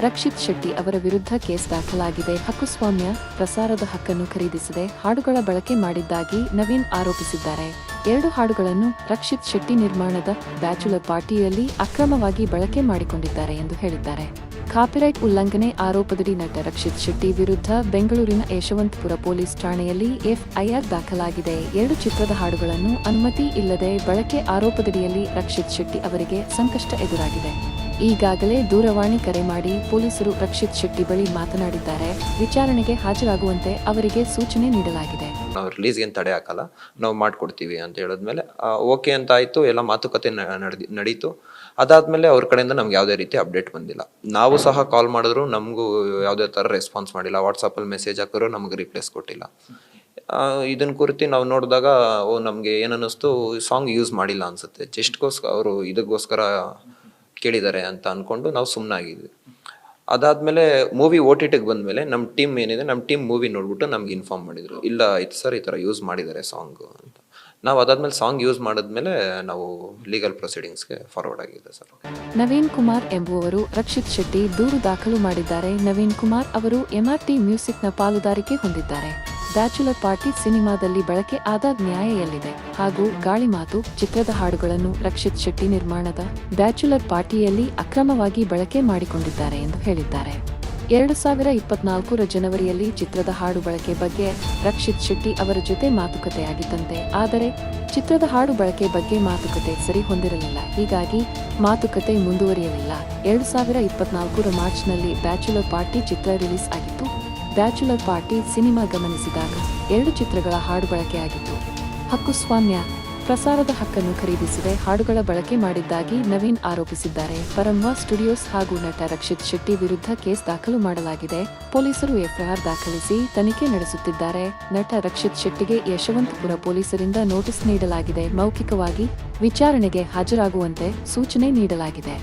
ರಕ್ಷಿತ್ ಶೆಟ್ಟಿ ಅವರ ವಿರುದ್ಧ ಕೇಸ್ ದಾಖಲಾಗಿದೆ. ಹಕ್ಕುಸ್ವಾಮ್ಯ ಪ್ರಸಾರದ ಹಕ್ಕನ್ನು ಖರೀದಿಸದೆ ಹಾಡುಗಳ ಬಳಕೆ ಮಾಡಿದ್ದಾಗಿ ನವೀನ್ ಆರೋಪಿಸಿದ್ದಾರೆ. ಎರಡು ಹಾಡುಗಳನ್ನು ರಕ್ಷಿತ್ ಶೆಟ್ಟಿ ನಿರ್ಮಾಣದ ಬ್ಯಾಚುಲರ್ ಪಾರ್ಟಿಯಲ್ಲಿ ಅಕ್ರಮವಾಗಿ ಬಳಕೆ ಮಾಡಿಕೊಂಡಿದ್ದಾರೆ ಎಂದು ಹೇಳಿದ್ದಾರೆ. ಕಾಪಿರೈಟ್ ಉಲ್ಲಂಘನೆ ಆರೋಪದಡಿ ನಟ ರಕ್ಷಿತ್ ಶೆಟ್ಟಿ ವಿರುದ್ಧ ಬೆಂಗಳೂರಿನ ಯಶವಂತಪುರ ಪೊಲೀಸ್ ಠಾಣೆಯಲ್ಲಿ ಎಫ್ಐಆರ್ ದಾಖಲಾಗಿದೆ. ಎರಡು ಚಿತ್ರದ ಹಾಡುಗಳನ್ನು ಅನುಮತಿ ಇಲ್ಲದೆ ಬಳಕೆ ಆರೋಪದಡಿಯಲ್ಲಿ ರಕ್ಷಿತ್ ಶೆಟ್ಟಿ ಅವರಿಗೆ ಸಂಕಷ್ಟ ಎದುರಾಗಿದೆ. ಈಗಾಗಲೇ ದೂರವಾಣಿ ಕರೆ ಮಾಡಿ ಪೊಲೀಸರು ರಕ್ಷಿತ್ ಶೆಟ್ಟಿ ಬಳಿ ಮಾತನಾಡಿದ್ದಾರೆ. ವಿಚಾರಣೆಗೆ ಹಾಜರಾಗುವಂತೆ ಅವರಿಗೆ ಸೂಚನೆ ನೀಡಲಾಗಿದೆ. ನಾವು ರಿಲೀಸ್ಗೆ ಏನು ತಡೆ ಹಾಕಲ್ಲ, ನಾವು ಮಾಡಿಕೊಡ್ತೀವಿ ಅಂತ ಹೇಳಿದ್ಮೇಲೆ ಓಕೆ ಅಂತ ಆಯಿತು, ಎಲ್ಲ ಮಾತುಕತೆ ನಡೆದಿ, ನಡೀತು. ಅದಾದಮೇಲೆ ಅವ್ರ ಕಡೆಯಿಂದ ನಮ್ಗೆ ಯಾವುದೇ ರೀತಿ ಅಪ್ಡೇಟ್ ಬಂದಿಲ್ಲ. ನಾವು ಸಹ ಕಾಲ್ ಮಾಡಿದ್ರು, ನಮಗೂ ಯಾವುದೇ ಥರ ರೆಸ್ಪಾನ್ಸ್ ಮಾಡಿಲ್ಲ. ವಾಟ್ಸಪ್ಪಲ್ಲಿ ಮೆಸೇಜ್ ಹಾಕಿದ್ರು, ನಮಗೆ ರಿಪ್ಲೇಸ್ ಕೊಟ್ಟಿಲ್ಲ. ಇದನ್ನ ಕುರಿತು ನಾವು ನೋಡಿದಾಗ, ಓ, ನಮಗೆ ಏನನ್ನಿಸ್ತು ಸಾಂಗ್ ಯೂಸ್ ಮಾಡಿಲ್ಲ ಅನ್ಸುತ್ತೆ. ಜಸ್ಟ್ಗೋಸ್ಕರ ಅವರು ಇದಕ್ಕೋಸ್ಕರ ಕೇಳಿದ್ದಾರೆ ಅಂತ ಅಂದ್ಕೊಂಡು ನಾವು ಸುಮ್ಮನಾಗಿದ್ವಿ ಅದಾದ್ಮೇಲೆ ಮೂವಿ ಓ ಟಿ ಟಿಗೆ ಬಂದಮೇಲೆ ನಮ್ಮ ಟೀಮ್ ಏನಿದೆ ನಮ್ಮ ಟೀಮ್ ಮೂವಿ ನೋಡ್ಬಿಟ್ಟು ನಮ್ಗೆ ಇನ್ಫಾರ್ಮ್ ಮಾಡಿದ್ರು. ಇಲ್ಲ, ಇದು ಸರ್ ಈ ಥರ ಯೂಸ್ ಮಾಡಿದ್ದಾರೆ ಸಾಂಗ್ ಅಂತ. ನಾವು ಅದಾದ್ಮೇಲೆ ಸಾಂಗ್ ಯೂಸ್ ಮಾಡಿದ್ಮೇಲೆ ನಾವು ಲೀಗಲ್ ಪ್ರೊಸೀಡಿಂಗ್ಸ್ಗೆ ಫಾರ್ವರ್ಡ್ ಆಗಿದೆ ಸರ್ ನವೀನ್ ಕುಮಾರ್ ಎಂಬುವವರು ರಕ್ಷಿತ್ ಶೆಟ್ಟಿ ದೂರು ದಾಖಲು ಮಾಡಿದ್ದಾರೆ. ನವೀನ್ ಕುಮಾರ್ ಅವರು ಎಂಆರ್ಟಿ ಮ್ಯೂಸಿಕ್ನ ಪಾಲುದಾರಿಕೆ ಹೊಂದಿದ್ದಾರೆ. ಬ್ಯಾಚುಲರ್ ಪಾರ್ಟಿ ಸಿನಿಮಾದಲ್ಲಿ ಬಳಕೆ ಆದ ನ್ಯಾಯ ಎಲ್ಲಿದೆ ಹಾಗೂ ಗಾಳಿ ಮಾತು, ಚಿತ್ರದ ಹಾಡುಗಳನ್ನು ರಕ್ಷಿತ್ ಶೆಟ್ಟಿ ನಿರ್ಮಾಣದ ಬ್ಯಾಚುಲರ್ ಪಾರ್ಟಿಯಲ್ಲಿ ಅಕ್ರಮವಾಗಿ ಬಳಕೆ ಮಾಡಿಕೊಂಡಿದ್ದಾರೆ ಎಂದು ಹೇಳಿದ್ದಾರೆ. ಎರಡು ಸಾವಿರ ಇಪ್ಪತ್ನಾಲ್ಕರ ಜನವರಿಯಲ್ಲಿ ಚಿತ್ರದ ಹಾಡು ಬಳಕೆ ಬಗ್ಗೆ ರಕ್ಷಿತ್ ಶೆಟ್ಟಿ ಅವರ ಜೊತೆ ಮಾತುಕತೆಯಾಗಿದ್ದಂತೆ. ಆದರೆ ಚಿತ್ರದ ಹಾಡು ಬಳಕೆ ಬಗ್ಗೆ ಮಾತುಕತೆ ಸರಿ ಹೊಂದಿರಲಿಲ್ಲ. ಹೀಗಾಗಿ ಮಾತುಕತೆ ಮುಂದುವರಿಯಲಿಲ್ಲ. ಎರಡು ಸಾವಿರ ಇಪ್ಪತ್ನಾಲ್ಕರ ಮಾರ್ಚ್ನಲ್ಲಿ ಬ್ಯಾಚುಲರ್ ಪಾರ್ಟಿ ಚಿತ್ರ ರಿಲೀಸ್ ಆಗಿತ್ತು. ಬ್ಯಾಚುಲರ್ ಪಾರ್ಟಿ ಸಿನಿಮಾ ಗಮನಿಸಿದಾಗ ಎರಡು ಚಿತ್ರಗಳ ಹಾಡು ಬಳಕೆಯಾಗಿತ್ತು ಹಕ್ಕುಸ್ವಾಮ್ಯ ಪ್ರಸಾರದ ಹಕ್ಕನ್ನು ಖರೀದಿಸಿದೆ. ಹಾಡುಗಳ ಬಳಕೆ ಮಾಡಿದ್ದಾಗಿ ನವೀನ್ ಆರೋಪಿಸಿದ್ದಾರೆ. ಪರಮ್ಮ ಸ್ಟುಡಿಯೋಸ್ ಹಾಗೂ ನಟ ರಕ್ಷಿತ್ ಶೆಟ್ಟಿ ವಿರುದ್ಧ ಕೇಸ್ ದಾಖಲು ಮಾಡಲಾಗಿದೆ. ಪೊಲೀಸರು ಎಫ್ಐಆರ್ ದಾಖಲಿಸಿ ತನಿಖೆ ನಡೆಸುತ್ತಿದ್ದಾರೆ. ನಟ ರಕ್ಷಿತ್ ಶೆಟ್ಟಿಗೆ ಯಶವಂತಪುರ ಪೊಲೀಸರಿಂದ ನೋಟಿಸ್ ನೀಡಲಾಗಿದೆ. ಮೌಖಿಕವಾಗಿ ವಿಚಾರಣೆಗೆ ಹಾಜರಾಗುವಂತೆ ಸೂಚನೆ ನೀಡಲಾಗಿದೆ.